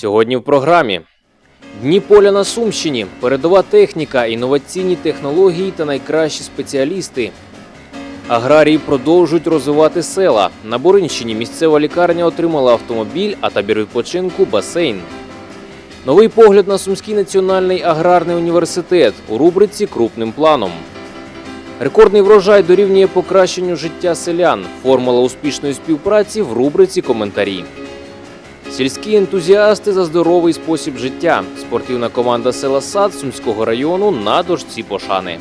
Сьогодні в програмі Дні поля на Сумщині, передова техніка, інноваційні технології та найкращі спеціалісти. Аграрії продовжують розвивати села. На Боринщині місцева лікарня отримала автомобіль, а табір відпочинку басейн. Новий погляд на Сумський національний аграрний університет у рубриці Крупним планом. Рекордний врожай дорівнює покращенню життя селян. Формула успішної співпраці в рубриці Коментарі. Сільські ентузіасти за здоровий спосіб життя. Спортивна команда села Сад Сумського району на дошці пошани.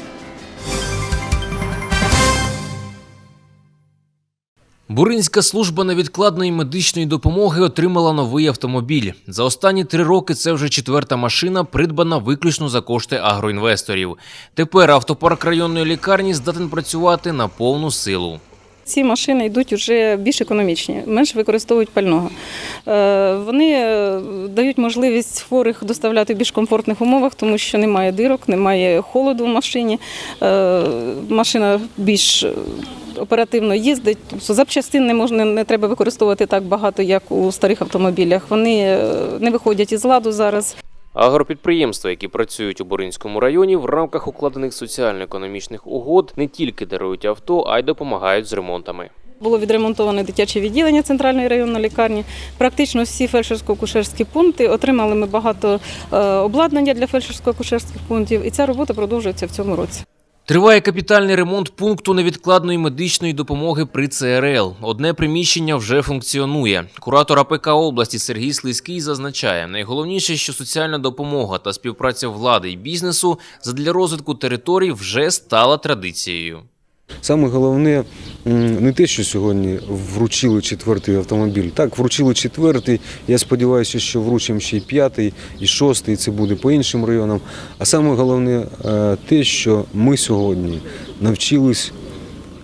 Буринська служба невідкладної медичної допомоги отримала новий автомобіль. За останні три роки це вже четверта машина, придбана виключно за кошти агроінвесторів. Тепер автопарк районної лікарні здатен працювати на повну силу. Ці машини йдуть вже більш економічні, менш використовують пального. Е, Вони е, дають можливість хворих доставляти в більш комфортних умовах, тому що немає дирок, немає холоду в машині. Е, Машина більш оперативно їздить. Тобто Запчастин не можна не треба використовувати так багато, як у старих автомобілях. Вони не виходять із ладу зараз. Агропідприємства, які працюють у Боринському районі, в рамках укладених соціально-економічних угод не тільки дарують авто, а й допомагають з ремонтами. Було відремонтоване дитяче відділення центральної районної лікарні. Практично всі фельдшерсько-акушерські пункти отримали ми багато е, обладнання для фельдшерсько-акушерських пунктів, і ця робота продовжується в цьому році. Триває капітальний ремонт пункту невідкладної медичної допомоги при ЦРЛ. Одне приміщення вже функціонує. Куратор АПК області Сергій Слизький зазначає, найголовніше, що соціальна допомога та співпраця влади і бізнесу задля розвитку територій вже стала традицією. Саме головне не те, що сьогодні вручили четвертий автомобіль. Так, вручили четвертий. Я сподіваюся, що вручимо ще й п'ятий, і шостий. Це буде по іншим районам. А саме головне е, те, що ми сьогодні навчились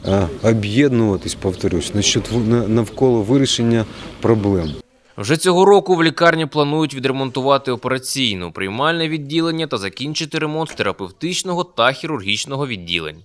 е, об'єднуватись, повторюсь, навколо вирішення проблем. Вже цього року в лікарні планують відремонтувати операційну, приймальне відділення та закінчити ремонт терапевтичного та хірургічного відділень.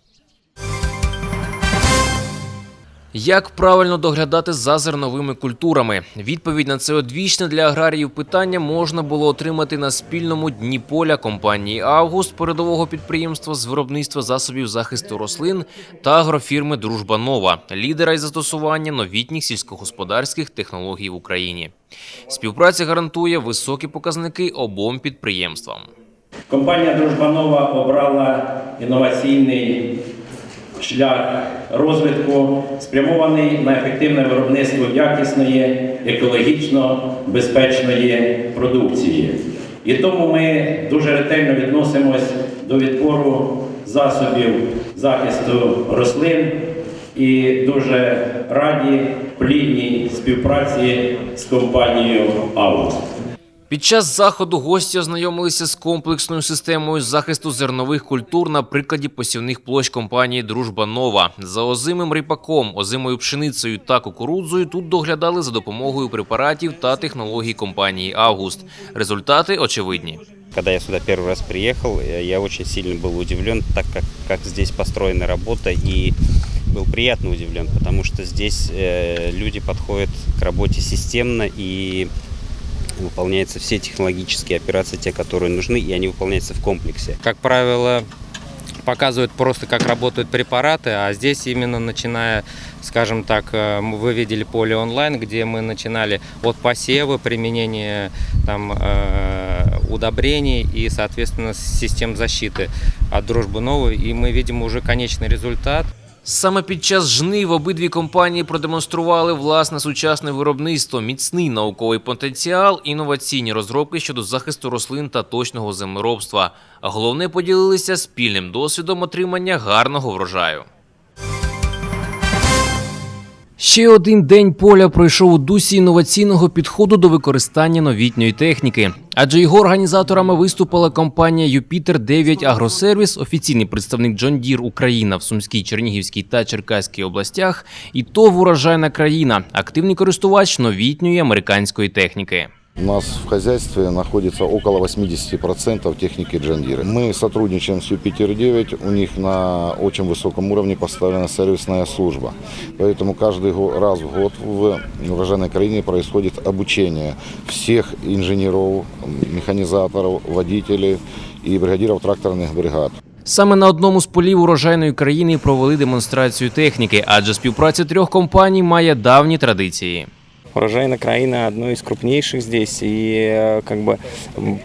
Як правильно доглядати за зерновими культурами? Відповідь на це одвічне для аграріїв питання можна було отримати на спільному дні поля компанії Август, передового підприємства з виробництва засобів захисту рослин та агрофірми Дружба Нова, лідера із застосування новітніх сільськогосподарських технологій в Україні. Співпраця гарантує високі показники обом підприємствам. Компанія Дружбанова обрала інноваційний шлях розвитку, спрямований на ефективне виробництво якісної, екологічно безпечної продукції. І тому ми дуже ретельно відносимось до відбору засобів захисту рослин і дуже раді плідній співпраці з компанією Август. Під час заходу гості ознайомилися з комплексною системою захисту зернових культур на прикладі посівних площ компанії Дружба Нова. За озимим ріпаком, озимою пшеницею та кукурудзою тут доглядали за допомогою препаратів та технологій компанії Август. Результати очевидні. Когда я сюда первый раз приехал, э, я очень сильно был удивлен, так как, как здесь построена работа, и был приятно удивлен, потому что здесь э, люди подходят к работе системно и выполняются все технологические операции, те, которые нужны, и они выполняются в комплексе. как правило, показывают просто, как работают препараты, а здесь именно начиная, скажем так, э, вы видели поле онлайн, где мы начинали от посева, применения там, э, удобрений и, соответственно, систем защиты от дружбы новой, и мы видим уже конечный результат. Саме під час жнив обидві компанії продемонстрували власне сучасне виробництво, міцний науковий потенціал, інноваційні розробки щодо захисту рослин та точного землеробства. А головне поділилися спільним досвідом отримання гарного врожаю. Ще один день поля пройшов у дусі інноваційного підходу до використання новітньої техніки. Адже його організаторами виступила компанія Юпітер 9 Агросервіс, офіційний представник Джон Дір Україна в Сумській, Чернігівській та Черкаській областях, і ТОВ «Урожайна країна, активний користувач новітньої американської техніки. У нас в хозяйстве находится около 80% техники Джандира. Мы сотрудничаем с Юпитер-9, у них на очень высоком уровне поставлена сервисная служба. Поэтому каждый го- раз в год в урожайной краине происходит обучение всех инженеров, механизаторов, водителей и бригадиров тракторных бригад. Саме на одному з полів урожайної країни провели демонстрацію техніки, адже співпраця трьох компаній має давні традиції. Урожайная краина одно из крупнейших здесь и э, как бы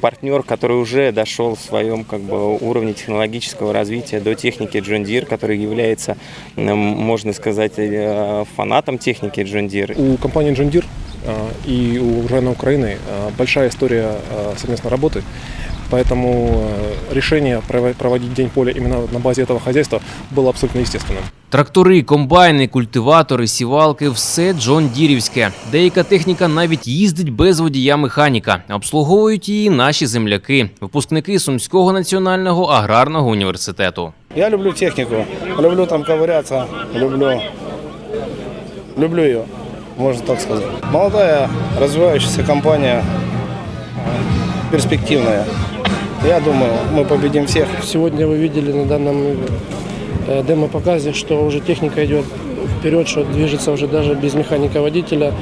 партнер, который уже дошел в своем как бы уровне технологического развития до техники John Deere, который является, можно сказать, э, фанатом техники John Deere. У компании John Deere а, и у урожайной Украины большая история совместной работы, поэтому а, решение прово- проводить День поля именно на базе этого хозяйства было абсолютно естественным. Трактори, комбайни, культиватори, сівалки все Джон Дірівське. Деяка техніка навіть їздить без водія-механіка. Обслуговують її наші земляки, випускники Сумського національного аграрного університету. Я люблю технику, люблю там ковыряться, люблю, люблю ее, можно так сказать. Молодая, развивающаяся компания, э, перспективная. Я думаю, мы победим всех. Сегодня вы видели на данном э, демо-показе, что уже техника идет вперед, что движется уже даже без механика-водителя,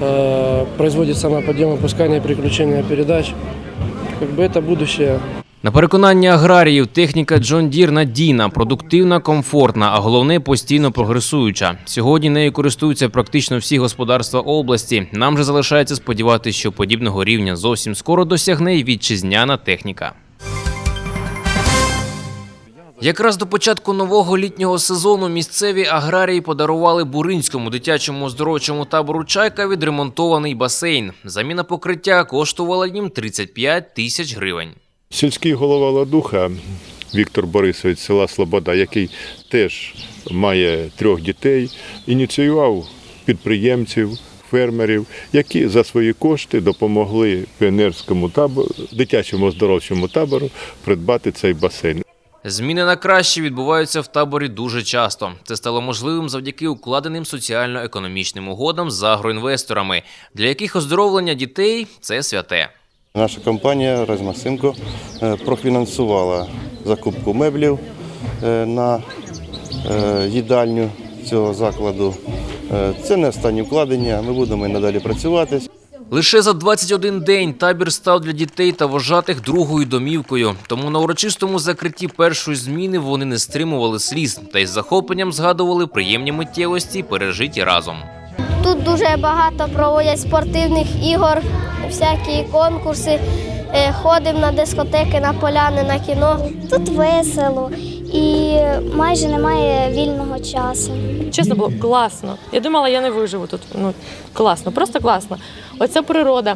э, производит самоподъем, опускание, переключение передач. Как бы это будущее. На переконання аграріїв, техніка Джон Дір надійна, продуктивна, комфортна, а головне постійно прогресуюча. Сьогодні нею користуються практично всі господарства області. Нам же залишається сподіватися, що подібного рівня зовсім скоро досягне й вітчизняна техніка. Якраз до початку нового літнього сезону місцеві аграрії подарували Буринському дитячому оздоровчому табору Чайка відремонтований басейн. Заміна покриття коштувала їм 35 тисяч гривень. Сільський голова Ладуха Віктор Борисович села Слобода, який теж має трьох дітей, ініціював підприємців, фермерів, які за свої кошти допомогли піонерському табору, дитячому оздоровчому табору придбати цей басейн. Зміни на краще відбуваються в таборі дуже часто. Це стало можливим завдяки укладеним соціально-економічним угодам з агроінвесторами, для яких оздоровлення дітей це святе. Наша компанія Размасимко е, профінансувала закупку меблів е, на е, їдальню цього закладу. Це не останні вкладення, ми будемо і надалі працювати. Лише за 21 день табір став для дітей та вожатих другою домівкою. Тому на урочистому закритті першої зміни вони не стримували сліз та із захопленням згадували приємні миттєвості, пережиті разом. Тут дуже багато проводять спортивних ігор, всякі конкурси. Е, Ходимо на дискотеки, на поляни, на кіно. Тут весело і майже немає вільного часу. Чесно було класно. Я думала, я не виживу тут. Ну класно, просто класно. Оця природа.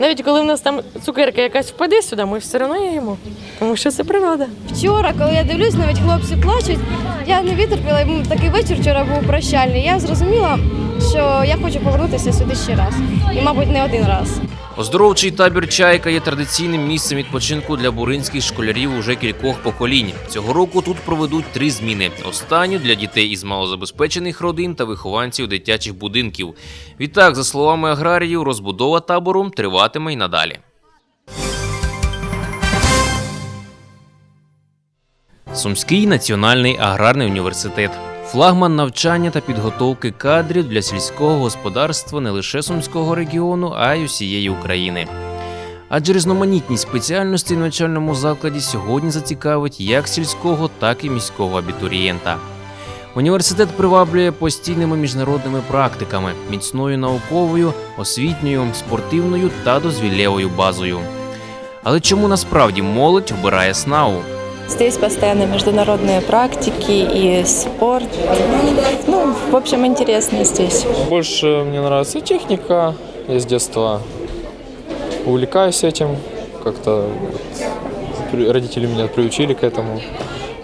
Навіть коли в нас там цукерка якась впаде сюди, ми все одно їмо. Тому що це природа. Вчора, коли я дивлюсь, навіть хлопці плачуть, я не витерпіла, йому такий вечір вчора був прощальний. Я зрозуміла, що я хочу повернутися сюди ще раз. І, мабуть, не один раз. Оздоровчий табір Чайка є традиційним місцем відпочинку для буринських школярів уже кількох поколінь. Цього року тут проведуть три зміни: останню для дітей із малозабезпечених родин та вихованців дитячих будинків. Відтак, за словами аграріїв, розбудова табору триватиме й надалі. Сумський національний аграрний університет. Флагман навчання та підготовки кадрів для сільського господарства не лише Сумського регіону, а й усієї України. Адже різноманітність спеціальностей в навчальному закладі сьогодні зацікавить як сільського, так і міського абітурієнта. Університет приваблює постійними міжнародними практиками, міцною науковою, освітньою, спортивною та дозвіллєвою базою. Але чому насправді молодь обирає СНАУ? Здесь постоянно международные практики и спорт. Ну, в общем, интересно здесь. Больше мне нравится техника. Я с детства увлекаюсь этим. Как-то вот при- родители меня приучили к этому.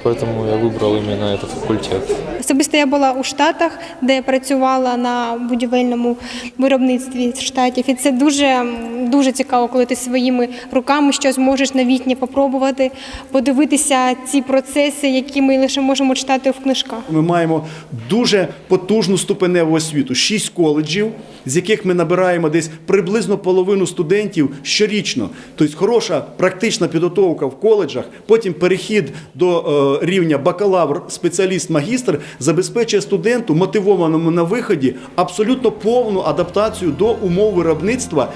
Поэтому я выбрал именно этот факультет. Особисто я була у Штатах, де працювала на будівельному виробництві штатів, і це дуже м, дуже цікаво, коли ти своїми руками щось можеш новітнє попробувати, подивитися ці процеси, які ми лише можемо читати в книжках. Ми маємо дуже потужну ступеневу освіту, шість коледжів, з яких ми набираємо десь приблизно половину студентів щорічно. Тобто хороша практична підготовка в коледжах, потім перехід до е, е, рівня бакалавр, спеціаліст, магістр забезпечує студенту, мотивованому на виході, абсолютно повну адаптацію до умов виробництва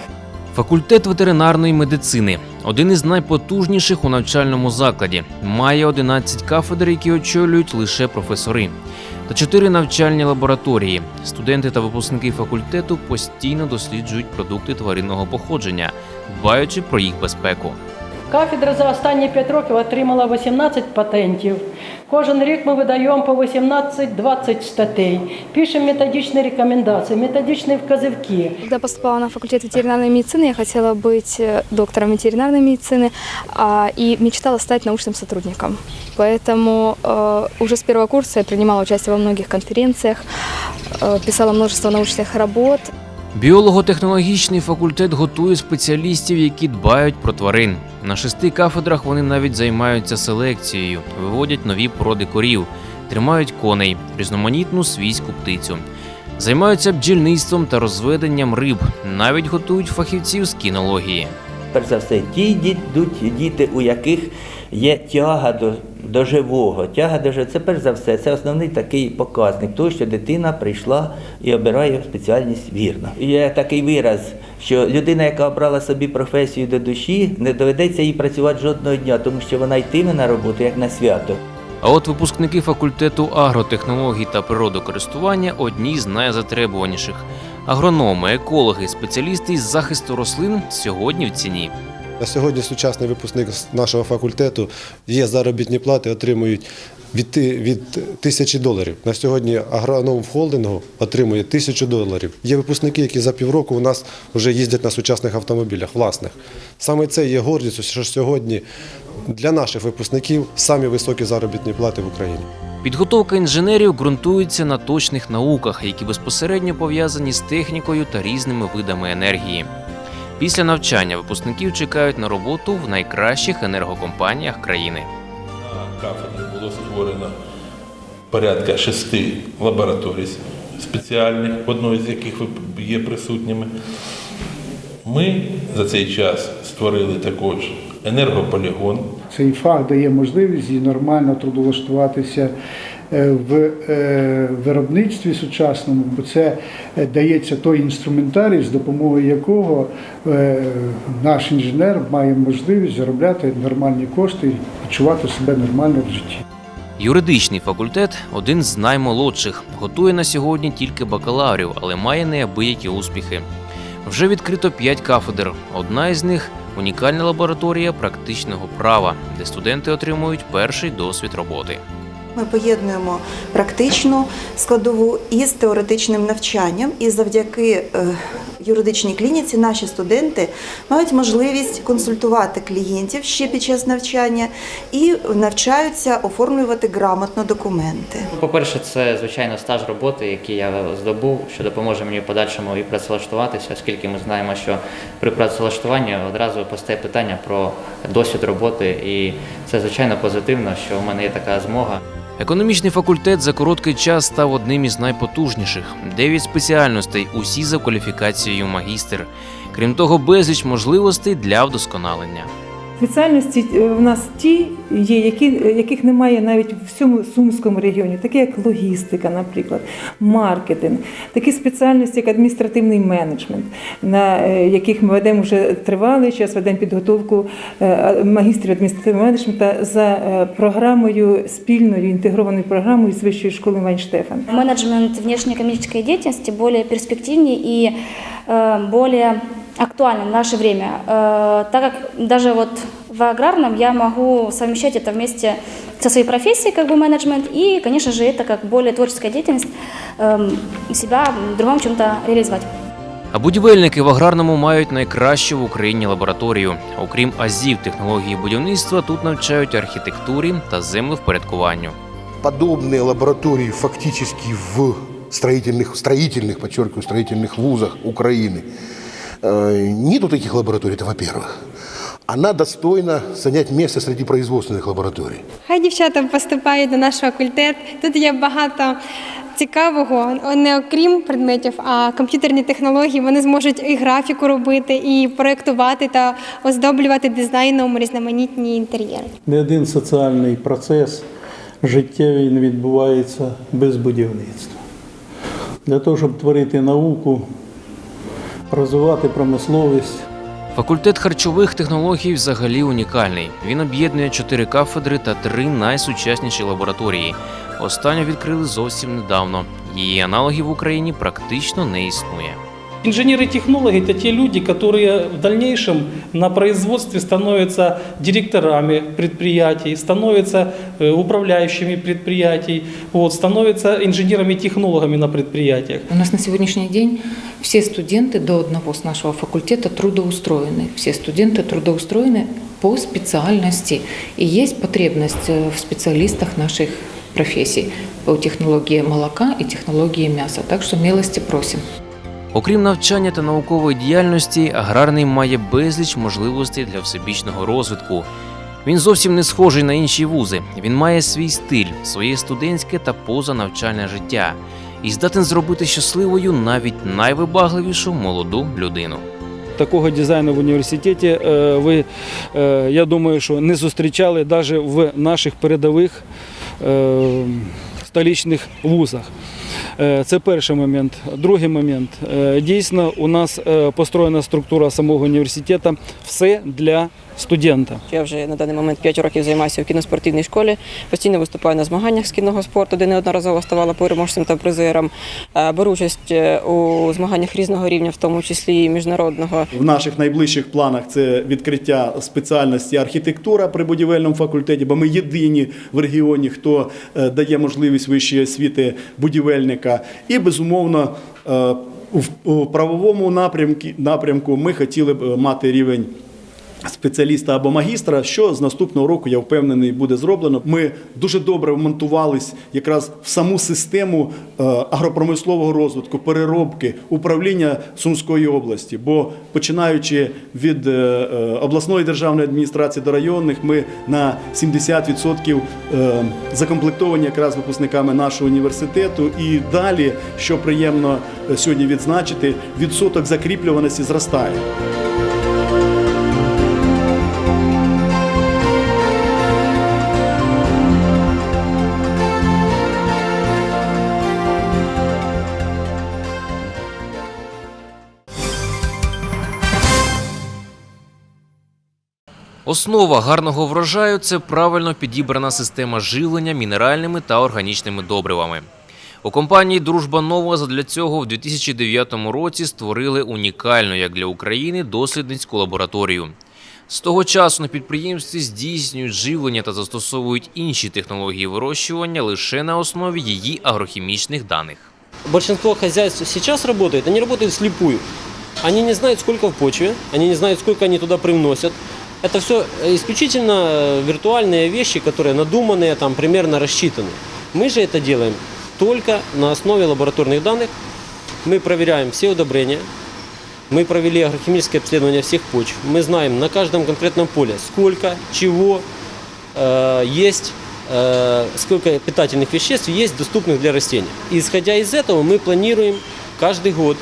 Факультет ветеринарної медицини один із найпотужніших у навчальному закладі. Має 11 кафедр, які очолюють лише професори, та 4 навчальні лабораторії. Студенти та випускники факультету постійно досліджують продукти тваринного походження, дбаючи про їх безпеку. Кафедра за останні 5 років отримала 18 патентів. Кожен рік ми видаємо по 18-20 статей, пишемо методичні рекомендації, методичні вказівки. Когда поступала на факультет ветеринарной медицины, я хотела быть э, доктором ветеринарной медицины а, и мечтала стать научным сотрудником. Поэтому э, уже с первого курса я принимала участие во многих конференциях, э, писала множество научных работ. Біолого-технологічний факультет готує спеціалістів, які дбають про тварин. На шести кафедрах вони навіть займаються селекцією, виводять нові породи корів, тримають коней, різноманітну свійську птицю. Займаються бджільництвом та розведенням риб, навіть готують фахівців з кінології. Перш за все, ті йдуть діти, у яких є тяга до, до живого. Тяга до живого це перш за все, це основний такий показник, того, що дитина прийшла і обирає спеціальність вірно. Є такий вираз, що людина, яка обрала собі професію до душі, не доведеться їй працювати жодного дня, тому що вона йтиме на роботу як на свято. А от випускники факультету агротехнологій та природокористування одні з найзатребуваніших. Агрономи, екологи, спеціалісти із захисту рослин сьогодні в ціні. На сьогодні сучасний випускник нашого факультету є заробітні плати, отримують від, від тисячі доларів. На сьогодні агроном в холдингу отримує тисячу доларів. Є випускники, які за півроку у нас вже їздять на сучасних автомобілях власних. Саме це є гордістю, що сьогодні для наших випускників самі високі заробітні плати в Україні. Підготовка інженерів ґрунтується на точних науках, які безпосередньо пов'язані з технікою та різними видами енергії. Після навчання випускників чекають на роботу в найкращих енергокомпаніях країни. На кафедрі було створено порядка шести лабораторій спеціальних, в одної з яких ви є присутніми. Ми за цей час створили також енергополігон. Цей фах дає можливість і нормально трудовлаштуватися е, в е, виробництві сучасному, бо це е, дається той інструментарій, з допомогою якого е, наш інженер має можливість заробляти нормальні кошти і почувати себе нормально в житті. Юридичний факультет один з наймолодших. Готує на сьогодні тільки бакалаврів, але має неабиякі успіхи. Вже відкрито 5 кафедр. Одна із них унікальна лабораторія практичного права, де студенти отримують перший досвід роботи. Ми поєднуємо практичну складову із теоретичним навчанням, і завдяки е, юридичній клініці наші студенти мають можливість консультувати клієнтів ще під час навчання і навчаються оформлювати грамотно документи. По-перше, це звичайно стаж роботи, який я здобув, що допоможе мені в подальшому і працевлаштуватися, оскільки ми знаємо, що при працевлаштуванні одразу постає питання про досвід роботи, і це звичайно позитивно, що у мене є така змога. Економічний факультет за короткий час став одним із найпотужніших. Дев'ять спеціальностей, усі за кваліфікацією магістр. Крім того, безліч можливостей для вдосконалення. Спеціальності е, в нас ті є, які, яких немає навіть в всьому Сумському регіоні, такі як логістика, наприклад, маркетинг, такі спеціальності, як адміністративний менеджмент, на е, яких ми ведемо вже тривалий час, ведемо підготовку е, магістрів адміністративного менеджменту за е, програмою спільною інтегрованою програмою з Вищої школи Вайнштефан. Менеджмент внешнеэкономической деятельности более перспективнее и э, более актуален в наше время, Э, так как даже вот в аграрном я могу совмещать это вместе со своей профессией, как бы менеджмент, и, конечно же, это как более творческая деятельность, эм, себя в другом чем-то реализовать. А будівельники в аграрному мають найкращу в Україні лабораторію. Окрім азів технології будівництва, тут навчають архітектурі та землевпорядкуванню. подобные лаборатории фактически в строительных, строительных, подчеркиваю, строительных вузах Украины э, нету таких лабораторий, это во-первых. Она достойна занять место среди производственных лабораторий. Хай дівчата поступають на наш факультет. Тут є багато цікавого, не окрім предметів, а комп'ютерні технології. Вони зможуть і графіку робити, і проєктувати та оздоблювати дизайном різноманітні інтер'єри. Не один соціальний процес життєвий не відбувається без будівництва. Для того, щоб творити науку, розвивати промисловість, Факультет харчових технологій взагалі унікальний. Він об'єднує чотири кафедри та три найсучасніші лабораторії. Останню відкрили зовсім недавно. Її аналогів в Україні практично не існує. Инженеры-технологи – это те люди, которые в дальнейшем на производстве становятся директорами предприятий, становятся э, управляющими предприятий, вот, становятся инженерами-технологами на предприятиях. У нас на сегодняшний день все студенты до одного с нашего факультета трудоустроены. Все студенты трудоустроены по специальности. И есть потребность э, в специалистах наших профессий по технологии молока и технологии мяса. Так что милости просим. Окрім навчання та наукової діяльності, аграрний має безліч можливостей для всебічного розвитку. Він зовсім не схожий на інші вузи. Він має свій стиль, своє студентське та позанавчальне життя і здатен зробити щасливою навіть найвибагливішу молоду людину. Такого дизайну в університеті е, ви, е, я думаю, що не зустрічали навіть в наших передових е, столичних вузах. Е, Це перший момент. Другий момент. Е, Дійсно, у нас е, построєна структура самого університету. Все для студента. Я вже на даний момент 5 років займаюся в кіноспортивній школі. Постійно виступаю на змаганнях з кінного спорту, де неодноразово ставала переможцем та призером. Е, Беру участь е, у змаганнях різного рівня, в тому числі і міжнародного. В наших найближчих планах це відкриття спеціальності архітектура при будівельному факультеті, бо ми єдині в регіоні, хто е, дає можливість вищої освіти будівельника. І безумовно в у правовому напрямку, напрямку ми хотіли б мати рівень. Спеціаліста або магістра, що з наступного року я впевнений буде зроблено. Ми дуже добре вмонтувались якраз в саму систему е, агропромислового розвитку, переробки, управління Сумської області. Бо починаючи від е, е, обласної державної адміністрації до районних, ми на 70% е, закомплектовані якраз випускниками нашого університету. І далі, що приємно сьогодні відзначити, відсоток закріплюваності зростає. Основа гарного врожаю це правильно підібрана система живлення мінеральними та органічними добривами. У компанії Дружба Нова задля цього в 2009 році створили унікальну як для України дослідницьку лабораторію. З того часу на підприємстві здійснюють живлення та застосовують інші технології вирощування лише на основі її агрохімічних даних. Большинство хозяйств сейчас работает, они работают вслепую. Они не знают, сколько в почве, они не знают, сколько они туда привносят. Это все исключительно виртуальные вещи, которые надуманные, там, примерно рассчитаны. Мы же это делаем только на основе лабораторных данных. Мы проверяем все удобрения, мы провели агрохимическое обследование всех почв. Мы знаем на каждом конкретном поле, сколько, чего э, есть, э, сколько питательных веществ есть доступных для растений. Исходя из этого, мы планируем каждый год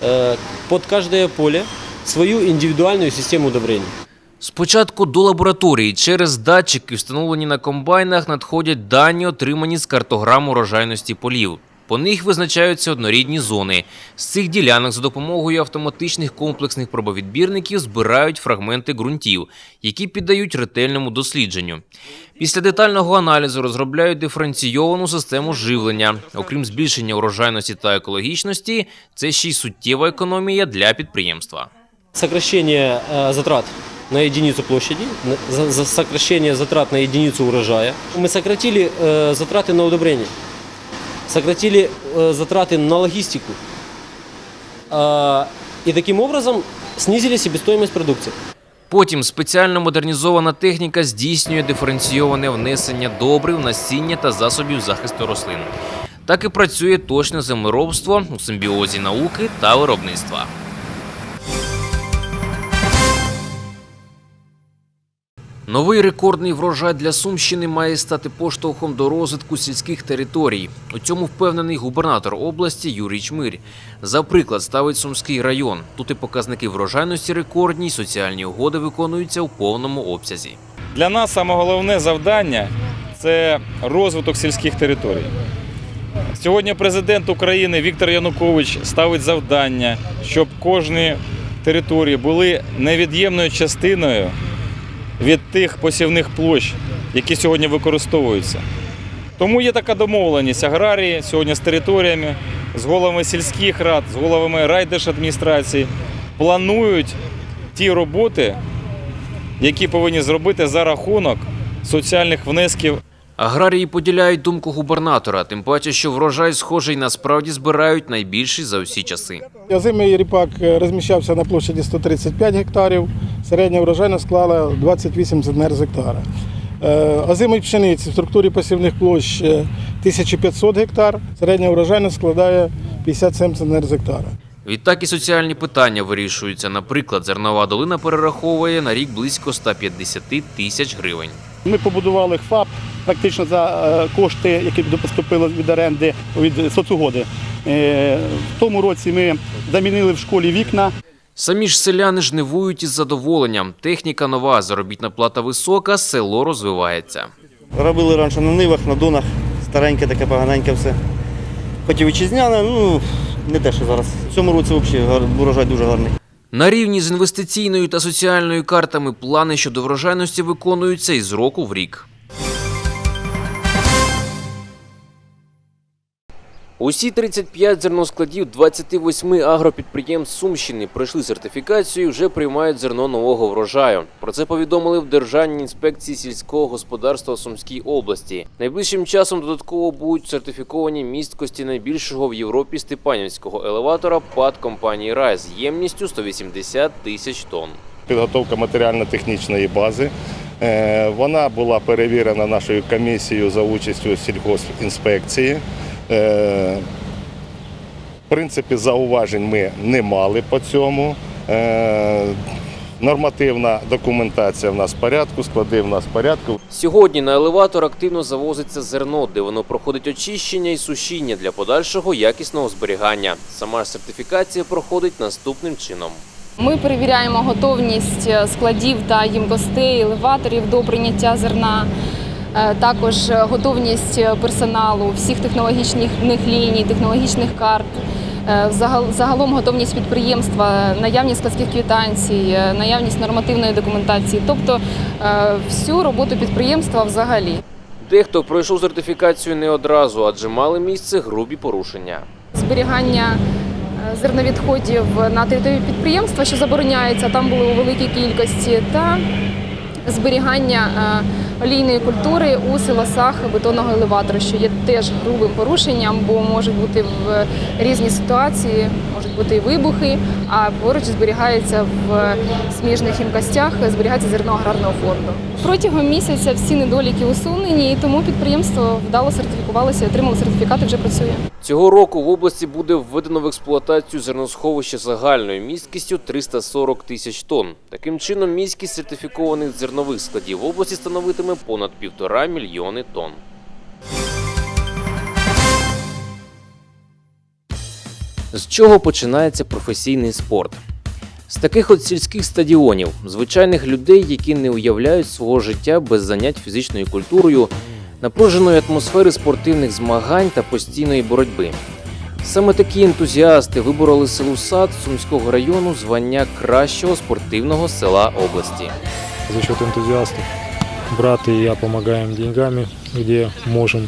э, под каждое поле свою индивидуальную систему удобрений. Спочатку до лабораторії через датчики, встановлені на комбайнах, надходять дані, отримані з картограм урожайності полів. По них визначаються однорідні зони. З цих ділянок за допомогою автоматичних комплексних пробовідбірників збирають фрагменти ґрунтів, які піддають ретельному дослідженню. Після детального аналізу розробляють диференційовану систему живлення. Окрім збільшення урожайності та екологічності, це ще й суттєва економія для підприємства. Сокращение э, затрат на единицу площади, на- за- за сокращение затрат на единицу урожая. Мы сократили э, затраты на удобрение, сократили э, затраты на логистику. А, и таким образом снизили себестоимость продукции. Потім спеціально модернізована техніка здійснює диференційоване внесення добрив, насіння та засобів захисту рослин. Так і працює точне землеробство у симбіозі науки та виробництва. Новий рекордний врожай для Сумщини має стати поштовхом до розвитку сільських територій. У цьому впевнений губернатор області Юрій Чмирь. За приклад ставить Сумський район. Тут і показники врожайності рекордні, соціальні угоди виконуються у повному обсязі. Для нас саме головне завдання це розвиток сільських територій. Сьогодні президент України Віктор Янукович ставить завдання, щоб кожні території були невід'ємною частиною від тих посівних площ, які сьогодні використовуються. Тому є така домовленість аграрії сьогодні з територіями, з головами сільських рад, з головами райдержадміністрації планують ті роботи, які повинні зробити за рахунок соціальних внесків Аграрії поділяють думку губернатора, тим паче, що врожай схожий насправді збирають найбільший за усі часи. Озимий ріпак е, розміщався на площаді 135 гектарів, середня врожайність склала 28 центнер з гектара. Е, Озимий пшениці в структурі посівних площ е, 1500 гектар, середня врожайність складає 57 центнер з гектара. Відтак і соціальні питання вирішуються. Наприклад, зернова долина перераховує на рік близько 150 тисяч гривень. Ми побудували ФАП практично за е, кошти, які поступили від оренди від соцугоди. Е, В тому році ми замінили в школі вікна. Самі ж селяни жнивують із задоволенням. Техніка нова, заробітна плата висока, село розвивається. Робили раніше на нивах, на донах, стареньке таке поганеньке все. Хоч і вітчизняне, ну не те, що зараз. В цьому році взагалі урожай дуже гарний. На рівні з інвестиційною та соціальною картами плани щодо врожайності виконуються із року в рік. Усі 35 зерноскладів 28 агропідприємств Сумщини пройшли сертифікацію і вже приймають зерно нового врожаю. Про це повідомили в Державній інспекції сільського господарства Сумській області. Найближчим часом додатково будуть сертифіковані місткості найбільшого в Європі Степанівського елеватора ПАД компанії РАЙ з ємністю 180 тисяч тонн. Підготовка матеріально-технічної бази. Е, Вона була перевірена нашою комісією за участю сільгоспінспекції. Е, В принципі, зауважень ми не мали по цьому. Е, Нормативна документація в нас в порядку, склади в нас в порядку. Сьогодні на елеватор активно завозиться зерно, де воно проходить очищення і сушіння для подальшого якісного зберігання. Сама ж сертифікація проходить наступним чином. Ми перевіряємо готовність е, складів та їмкостей, елеваторів до прийняття зерна. Е, Також е, готовність е, персоналу, всіх технологічних ліній, технологічних карт. Загалом готовність підприємства, наявність складських квитанцій, е, наявність нормативної документації, тобто всю роботу підприємства взагалі. Дехто пройшов сертифікацію не одразу, адже мали місце грубі порушення. зберігання зерновідходів на території підприємства, що забороняється, там були у великій кількості, та зберігання е, олійної культури у силосах бетонного елеватора, що є теж грубим порушенням, бо можуть бути в різні ситуації, можуть бути і вибухи, а поруч зберігається в сміжних імкостях, зберігається зерно аграрного фонду. Протягом місяця всі недоліки усунені, і тому підприємство вдало сертифікувалося і отримало сертифікат і вже працює. Цього року в області буде введено в експлуатацію зерносховище загальною місткістю 340 тисяч тонн. Таким чином, міськість сертифікованих зернових складів в області становитиме понад півтора мільйони тонн. З чого починається професійний спорт? З таких от сільських стадіонів, звичайних людей, які не уявляють свого життя без занять фізичною культурою, напруженої атмосфери спортивних змагань та постійної боротьби. Саме такі ентузіасти вибороли селу Сад Сумського району звання кращого спортивного села області. За счет энтузиастов брат и я помогаем деньгами, где можем.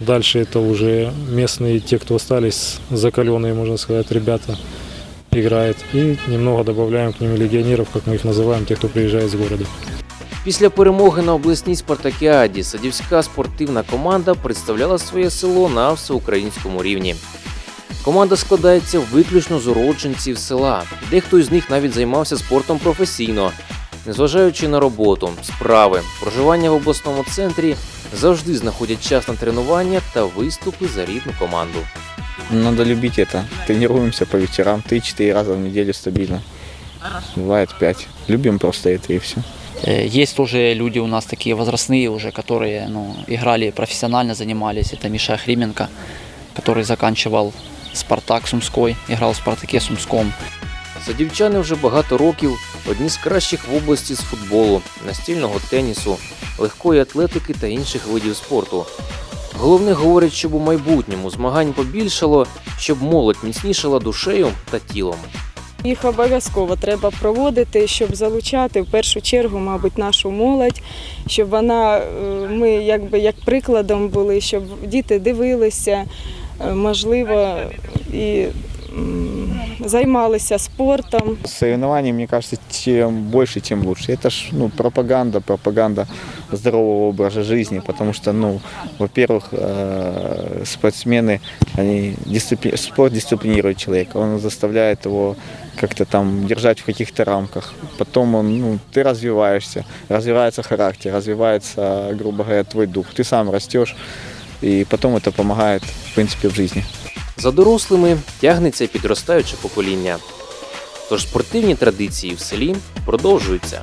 Дальше это уже местные, те, кто остались, закаленные, можно сказать, ребята, играют. И немного добавляем к ним легионеров, как мы их называем, тех, кто приезжает из города. Після перемоги на обласній спартакіаді садівська спортивна команда представляла своє село на всеукраїнському рівні. Команда складається виключно з уродженців села. Дехто із них навіть займався спортом професійно. Незважаючи на роботу, справи, проживання в обласному центрі, завжди знаходять час на тренування та виступи за рідну команду. Надо любить это. Тренируемся по вечерам 3-4 раза в неделю стабильно. Бывает 5. Любим просто это и все. Э, Есть тоже люди у нас такие возрастные уже, которые ну, играли профессионально, занимались. Это Миша Хрименко, который заканчивал Спартак Сумской, играл в Спартаке Сумском. Садівчани вже багато років одні з кращих в області з футболу, настільного тенісу, легкої атлетики та інших видів спорту. Головне говорять, щоб у майбутньому змагань побільшало, щоб молодь міцнішала душею та тілом. Їх обов'язково треба проводити, щоб залучати в першу чергу, мабуть, нашу молодь, щоб вона е, ми якби як прикладом були, щоб діти дивилися, е, можливо, і м, займалися спортом. Соревнований, мне кажется, чем больше, тем лучше. Это ж ну, пропаганда, пропаганда здорового образа жизни, потому что, ну, во-первых, э, спортсмены, они дисципли... спорт дисциплинирует человека, он заставляет его как-то там держать в каких-то рамках. Потом он, ну, ты развиваешься, развивается характер, развивается, грубо говоря, твой дух. Ты сам растешь, и потом это помогает, в принципе, в жизни. За дорослими тягнеться підростаюче покоління. Тож спортивні традиції в селі продовжуються.